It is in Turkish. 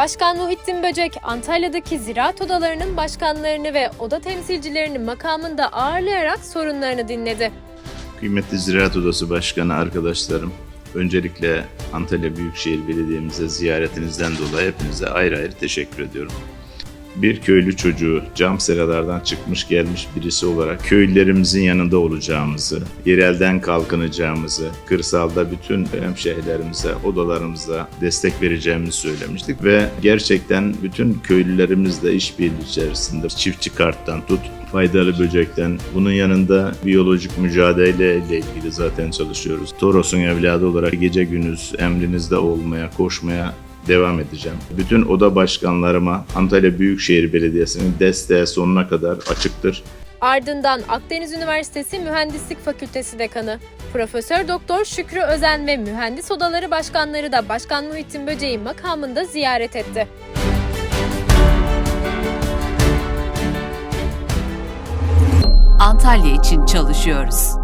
Başkan Muhittin Böcek, Antalya'daki ziraat odalarının başkanlarını ve oda temsilcilerini makamında ağırlayarak sorunlarını dinledi. Kıymetli Ziraat Odası Başkanı arkadaşlarım, öncelikle Antalya Büyükşehir Belediye'mize ziyaretinizden dolayı hepinize ayrı ayrı teşekkür ediyorum. Bir köylü çocuğu cam seralardan çıkmış gelmiş birisi olarak köylülerimizin yanında olacağımızı, yerelden kalkınacağımızı, kırsalda bütün hemşehrilerimize, odalarımıza destek vereceğimizi söylemiştik ve gerçekten bütün köylülerimizle işbirliği içerisinde çiftçi karttan tut faydalı böcekten bunun yanında biyolojik mücadele ile ilgili zaten çalışıyoruz. Toros'un evladı olarak gece gündüz emrinizde olmaya, koşmaya devam edeceğim. Bütün oda başkanlarıma Antalya Büyükşehir Belediyesi'nin desteği sonuna kadar açıktır. Ardından Akdeniz Üniversitesi Mühendislik Fakültesi Dekanı Profesör Doktor Şükrü Özen ve mühendis odaları başkanları da Başkan Muhittin Böceği makamında ziyaret etti. Antalya için çalışıyoruz.